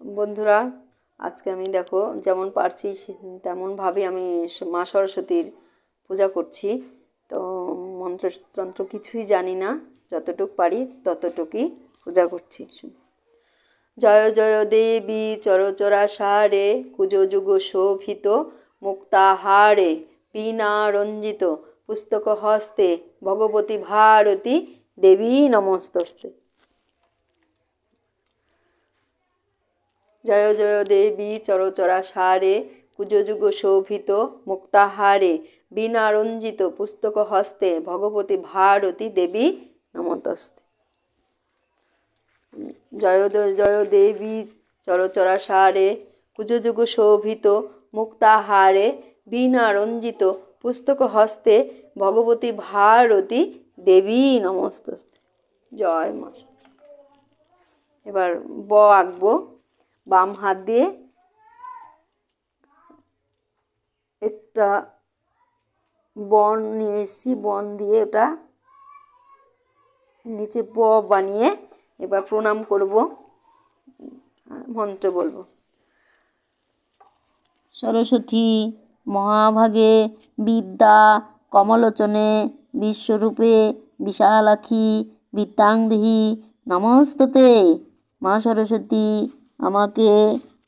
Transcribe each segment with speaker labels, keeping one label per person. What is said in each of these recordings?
Speaker 1: বন্ধুরা, আজকে আমি দেখো যেমন পারছি তেমনভাবে আমি মা সরস্বতীর পূজা করছি। তো মন্ত্রতন্ত্র কিছুই জানি না, যতটুক পারি ততটুকুই পূজা করছি। জয় জয় দেবী চরচরা সারে কুজো যুগ শোভিত মুক্তাহারে বীণা রঞ্জিত পুস্তক হস্তে, ভগবতী ভারতী দেবী নমস্তস্তে। জয় জয় দেবী চরচরা সারে কুজযুগ শোভিত মুক্তাহারে বীণা রঞ্জিত পুস্তক হস্তে, ভগবতী ভারতী দেবী নমতস্তে। জয় জয় দেবী চরচরা সারে কুজযুগ শোভিত মুক্তাহারে বীণা রঞ্জিত পুস্তক হস্তে, ভগবতী ভারতী দেবী নমস্তস্তে। জয় মা। এবার ব আঁকবো। বাম হাত দিয়ে একটা বন নিয়ে এসেছি, বন দিয়ে ওটা নিচে ব বানিয়ে এবার প্রণাম করব, মন্ত্র বলব।
Speaker 2: সরস্বতী মহাভাগে বিদ্যা কমলোচনে বিশ্বরূপে বিশালাক্ষী বিদ্যাংদেহি নমস্ততে। মা সরস্বতী আমাকে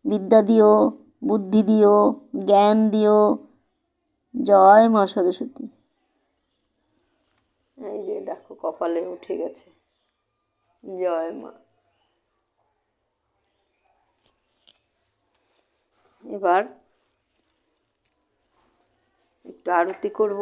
Speaker 2: বিদ্যা দিও, বুদ্ধি দিও, জ্ঞান দিও। জয় মা সরস্বতী।
Speaker 1: এই যে দেখো কপালে উঠে গেছে। জয় মা। এবার একটু আরতি করব।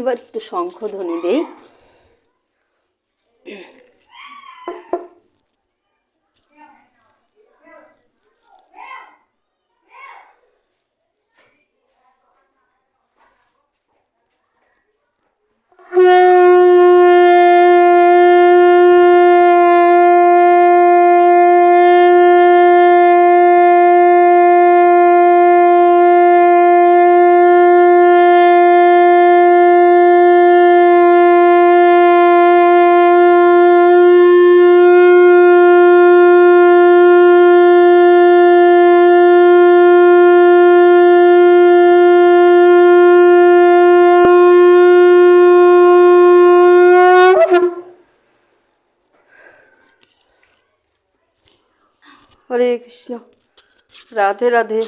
Speaker 1: এবার একটু শঙ্খধ্বনি দেই। হরে কৃষ্ণ। রাধে রাধে।